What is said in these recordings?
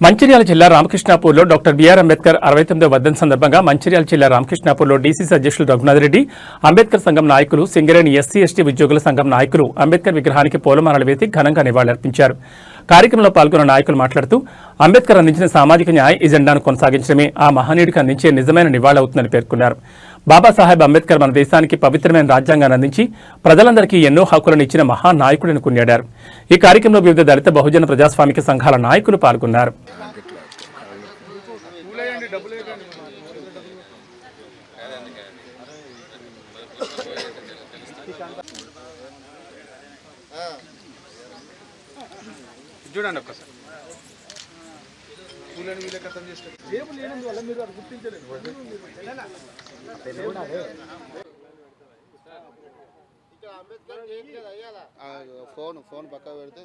మంచిర్యాల జిల్లా రామకృష్ణాపూర్లో doctor BR Ambedkar అరవై తొమ్మిదో వర్ధన్ సందర్భంగా మంచిర్యాల జిల్లా రామకృష్ణాపూర్లో డీసీసీ అధ్యక్షులు రఘునాథ్ రెడ్డి అంబేద్కర్ సంఘం నాయకులు సింగరేణి ఎస్సీ ఎస్టీ ఉద్యోగుల సంఘం నాయకులు అంబేద్కర్ విగ్రహానికి పూలమాలలు వేసి ఘనంగా నివాళులర్పించారు. కార్యక్రమంలో పాల్గొన్న నాయకులు మాట్లాడుతూ అంబేద్కర్ అందించిన సామాజిక న్యాయ ఎజెండాను కొనసాగించడమే ఆ మహనీయుడికి అందించే నిజమైన నివాళవుతుందని పేర్కొన్నారు. బాబాసాహెబ్ అంబేద్కర్ మన దేశానికి పవిత్రమైన రాజ్యాంగాన్ని అందించి ప్రజలందరికీ ఎన్నో హక్కులను ఇచ్చిన మహానాయకుడిని కొనియాడారు. ఈ కార్యక్రమంలో వివిధ దళిత బహుజన ప్రజాస్వామిక సంఘాల నాయకులు పాల్గొన్నారు. చూడండి ఒక్కసారి. పూలను వీళ్ళ కథం చేస్తారు. జేబు లేనందువల్ల మీరు అది గుర్తించలేదు. ఆ, ఫోన్ ఫోన్ పక్క పెడితే.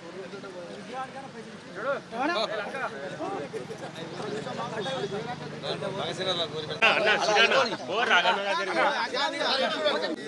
అన్న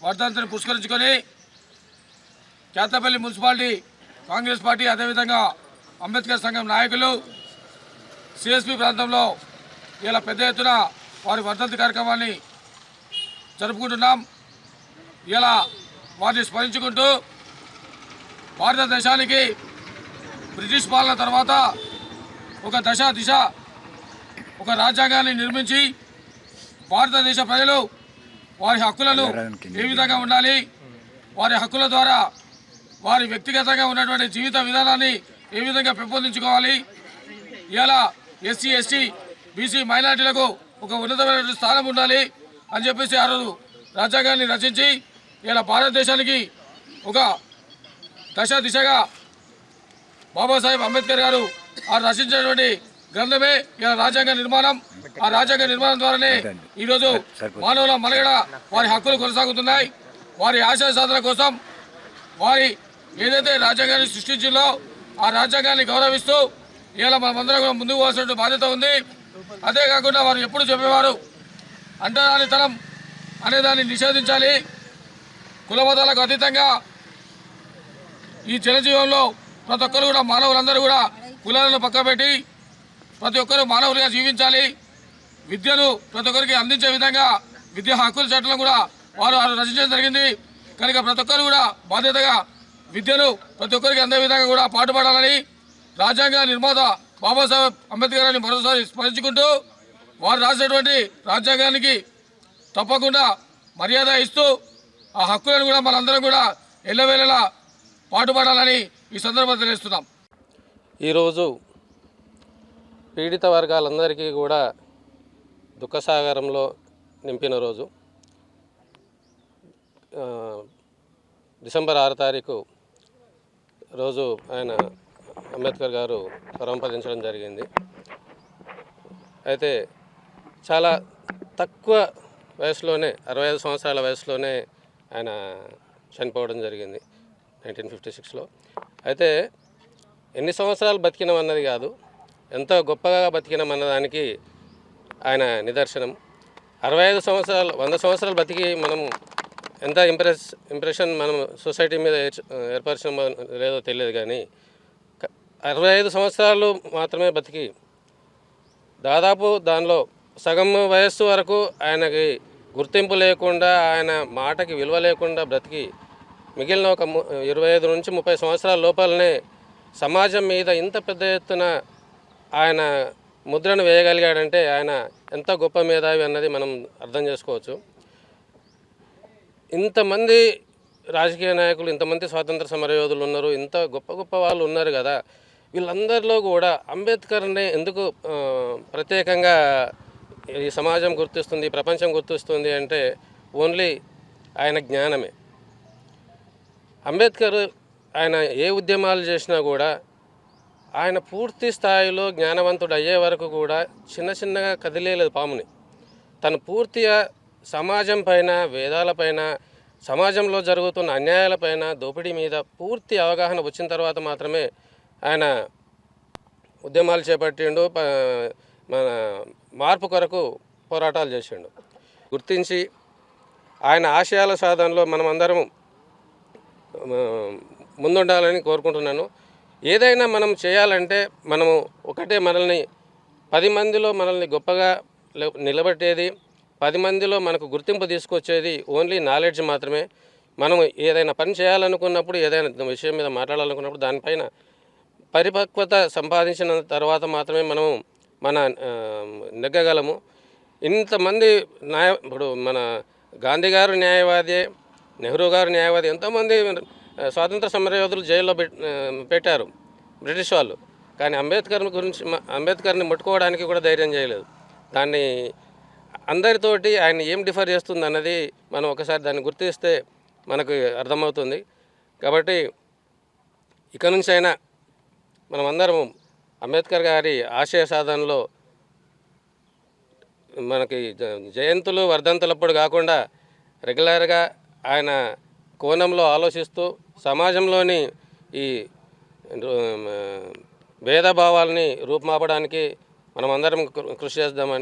వర్ధంతిని పురస్కరించుకొని కేతపల్లి మున్సిపాలిటీ కాంగ్రెస్ పార్టీ అదేవిధంగా అంబేద్కర్ సంఘం నాయకులు సిఎస్పి ప్రాంతంలో ఇలా పెద్ద ఎత్తున వారి వర్ధంతి కార్యక్రమాన్ని జరుపుకుంటున్నాం. ఇలా వారిని స్మరించుకుంటూ భారతదేశానికి బ్రిటిష్ పాలన తర్వాత ఒక దశ దిశ ఒక రాజ్యాంగాన్ని నిర్మించి భారతదేశ ప్రజలు వారి హక్కులను ఏ విధంగా ఉండాలి? వారి హక్కుల ద్వారా వారి వ్యక్తిగతంగా ఉన్నటువంటి జీవిత విధానాన్ని ఏ విధంగా పెంపొందించుకోవాలి? ఇలా ఎస్సీ ఎస్టీ బీసీ మైనార్టీలకు ఒక ఉన్నతమైనటువంటి స్థానం ఉండాలి అని చెప్పేసి ఆ రోజు రాజ్యాంగాన్ని రచించి ఇలా భారతదేశానికి ఒక దశ దిశగా బాబాసాహెబ్ అంబేద్కర్ గారు ఆ రచించినటువంటి గ్రంథమే ఇలా రాజ్యాంగ నిర్మాణం. ఆ రాజ్యాంగ నిర్మాణం ద్వారానే ఈరోజు మానవుల మనగడ వారి హక్కులు కొనసాగుతున్నాయి. వారి ఆశయ సాధన కోసం వారి ఏదైతే రాజ్యాంగాన్ని సృష్టించిందో ఆ రాజ్యాంగాన్ని గౌరవిస్తూ ఇలా మనమందరం కూడా ముందుకు పోవాల్సిన బాధ్యత ఉంది. అదే కాకుండా వారు ఎప్పుడు చెప్పేవారు అంటరానితనం అనేదాన్ని నిషేధించాలి. కులమతాలకు అతీతంగా ఈ జనజీవనంలో ప్రతి ఒక్కరు కూడా మానవులందరూ కూడా కులాలను పక్కబెట్టి ప్రతి ఒక్కరు మానవులుగా జీవించాలి. విద్యను ప్రతి ఒక్కరికి అందించే విధంగా విద్యా హక్కుల చట్టం కూడా వారు వారు రచించడం జరిగింది. కనుక ప్రతి ఒక్కరు కూడా బాధ్యతగా విద్యను ప్రతి ఒక్కరికి అందే విధంగా కూడా పాటుపడాలని రాజ్యాంగ నిర్మాత బాబాసాహెబ్ అంబేద్కర్ అని మరోసారి స్మరించుకుంటూ వారు రాసినటువంటి రాజ్యాంగానికి తప్పకుండా మర్యాద ఇస్తూ ఆ హక్కులను కూడా మనందరం కూడా ఎల్లవేళలా పాటుపడాలని ఈ సందర్భంగా తెలియజేస్తున్నాం. ఈరోజు పీడిత వర్గాలందరికీ కూడా దుఃఖసాగరంలో నింపిన రోజు. డిసెంబర్ ఆరు తారీఖు రోజు ఆయన అంబేద్కర్ గారు పరంపదించడం జరిగింది. అయితే చాలా తక్కువ వయసులోనే అరవై ఐదు సంవత్సరాల వయసులోనే ఆయన చనిపోవడం జరిగింది నైన్టీన్ ఫిఫ్టీ సిక్స్లో. అయితే ఎన్ని సంవత్సరాలు బతికినామన్నది కాదు ఎంతో గొప్పగా బతికినామన్నదానికి ఆయన నిదర్శనం. అరవై ఐదు సంవత్సరాలు వంద సంవత్సరాలు బతికి మనం ఎంత ఇంప్రెస్ ఇంప్రెషన్ మనం సొసైటీ మీద ఏర్పరచడం లేదో తెలియదు కానీ అరవై ఐదు సంవత్సరాలు మాత్రమే బతికి దాదాపు దానిలో సగం వయస్సు వరకు ఆయనకి గుర్తింపు లేకుండా ఆయన మాటకి విలువ లేకుండా బ్రతికి మిగిలిన ఒక ము- ఇరవై ఐదు నుంచి ముప్పై సంవత్సరాల లోపలనే సమాజం మీద ఇంత పెద్ద ఎత్తున ఆయన ముద్రను వేయగలిగాడంటే ఆయన ఎంత గొప్ప మేధావి అన్నది మనం అర్థం చేసుకోవచ్చు. ఇంతమంది రాజకీయ నాయకులు ఇంతమంది స్వాతంత్ర సమరయోధులు ఉన్నారు ఇంత గొప్ప గొప్ప వాళ్ళు ఉన్నారు కదా. వీళ్ళందరిలో కూడా అంబేద్కర్ని ఎందుకు ప్రత్యేకంగా ఈ సమాజం గుర్తిస్తుంది ప్రపంచం గుర్తిస్తుంది అంటే ఓన్లీ ఆయన జ్ఞానమే. అంబేద్కర్ ఆయన ఏ ఉద్యమాలు చేసినా కూడా ఆయన పూర్తి స్థాయిలో జ్ఞానవంతుడు అయ్యే వరకు కూడా చిన్న చిన్నగా కదిలేదు పాముని. తను పూర్తిగా సమాజం పైన వేదాలపైన సమాజంలో జరుగుతున్న అన్యాయాలపైన దోపిడీ మీద పూర్తి అవగాహన వచ్చిన తర్వాత మాత్రమే ఆయన ఉద్యమాలు చేపట్టిండు ప- మన మార్పు కొరకు పోరాటాలు చేసిండు. గుర్తించి ఆయన ఆశయాల సాధనలో మనం అందరం ముందుండాలని కోరుకుంటున్నాను. ఏదైనా మనం చేయాలంటే మనము ఒకటే మనల్ని పది మందిలో మనల్ని గొప్పగా నిలబెట్టేది పది మందిలో మనకు గుర్తింపు తీసుకొచ్చేది ఓన్లీ నాలెడ్జ్ మాత్రమే. మనం ఏదైనా పని చేయాలనుకున్నప్పుడు ఏదైనా విషయం మీద మాట్లాడాలనుకున్నప్పుడు దానిపైన పరిపక్వత సంపాదించిన తర్వాత మాత్రమే మనం మన నెగ్గగలము. ఇంతమంది న్యాయ ఇప్పుడు మన గాంధీ గారు న్యాయవాది నెహ్రూ గారు న్యాయవాది ఎంతోమంది స్వాతంత్ర సమరయోధులు జైల్లో పెట్ పెట్టారు బ్రిటిష్ వాళ్ళు. కానీ అంబేద్కర్ గురించి అంబేద్కర్ని ముట్టుకోవడానికి కూడా ధైర్యం చేయలేదు. దాన్ని అందరితోటి ఆయన ఏం డిఫర్ చేస్తుంది అన్నది మనం ఒకసారి దాన్ని గుర్తిస్తే మనకు అర్థమవుతుంది. కాబట్టి ఇక నుంచి అయినా మనం అందరం అంబేద్కర్ గారి ఆశయ సాధనలో మనకి జ- జయంతులు వర్ధంతులప్పుడు కాకుండా రెగ్యులర్గా ఆయన కోణంలో ఆలోచిస్తూ సమాజంలోని ఈ భేదభావాలని భేదభావాల్ని రూపుమాపడానికి మనమందరం కృ- కృషి చేద్దామని